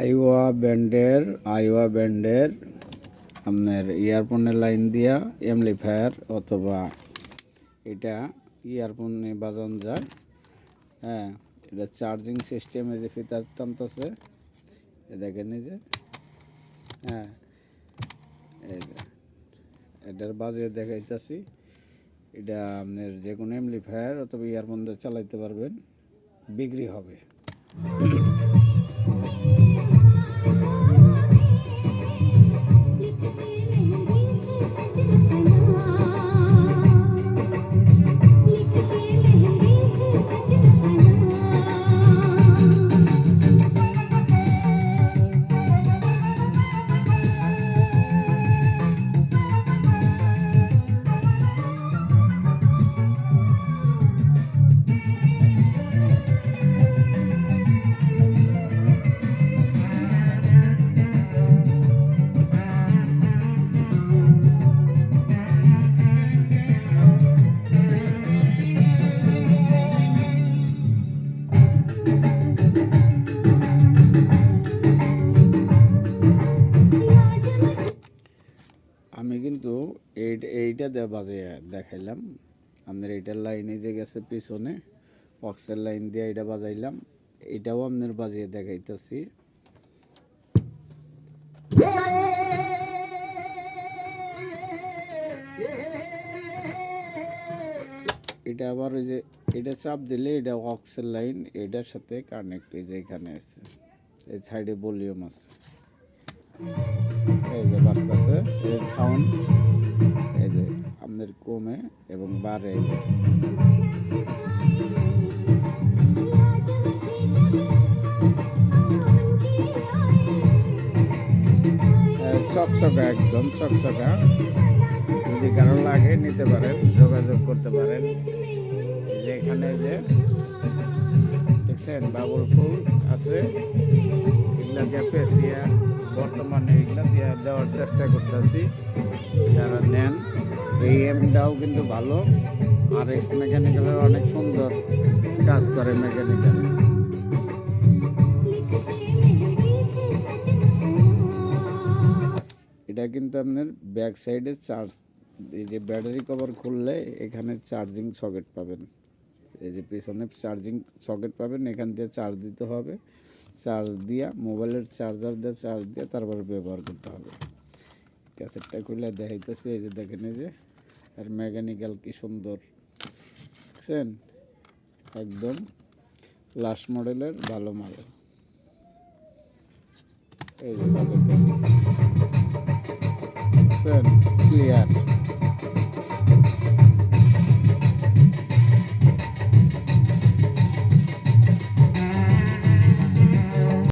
আইওয়া ব্যান্ডের আইওয়া ব্যান্ডের আপনার ইয়ারফোনের লাইন দিয়া এমপ্লিফায়ার অথবা এটা ইয়ারফোনে বাজান যায়। হ্যাঁ এটা চার্জিং সিস্টেমে যে ফিতার টানতেছে দেখেন যে হ্যাঁ এটার বাজে দেখাইতেছি। এটা আপনার যে কোনো এমপ্লিফায়ার অথবা ইয়ারফোন চালাইতে পারবেন, বিক্রি হবে। আমি কিন্তু এইটা বাজিয়ে দেখাইলাম। আপনার এইটার লাইনে যে গেছে পিছনে, বক্সের লাইন দিয়ে এটা বাজাইলাম। এটাও আপনার বাজিয়ে দেখাইতেছি। এটা আবার ওই যে, এটা চাপ দিলে এটা অক্সের লাইন, এটার সাথে কানেক্ট এই যে এখানে আছে। এই সাইডে ভলিউম আছে। এই যে বাজতেছে, এই সাউন্ড এই যে আপনার কমে এবং বাড়ে। চকচকা একদম, চকচকা। যদি কারও লাগে, নিতে পারেন, যোগাযোগ করতে পারেন। এই যে, দেখছেন, বাবুল ফুল আছে এগুলা দিয়ে বর্তমানে এগুলা দেওয়ার চেষ্টা করতেছি। যারা নেন এই এমটাও কিন্তু ভালো, আর এক্স মেকানিক্যালের অনেক সুন্দর কাজ করে মেকানিক্যাল এটা কিন্তু আপনার ব্যাক সাইডে চার্জ এই যে ব্যাটারি কভার খুললে এখানে চার্জিং সকেট পাবেন। এই যে পিছনে চার্জিং সকেট পাবেন, এখান দিয়ে চার্জ দিতে হবে। চার্জ দিয়া, মোবাইলের চার্জার দিয়ে চার্জ দিয়ে তারপরে ব্যবহার করতে হবে। ক্যাসেটটা খুলে দেখাইতেছে, এই যে দেখেন যে, আর মেকানিক্যাল কি সুন্দর। দেখছেন? একদম লাস্ট মডেলের ভালো মাল। এই যে ক্লিয়ার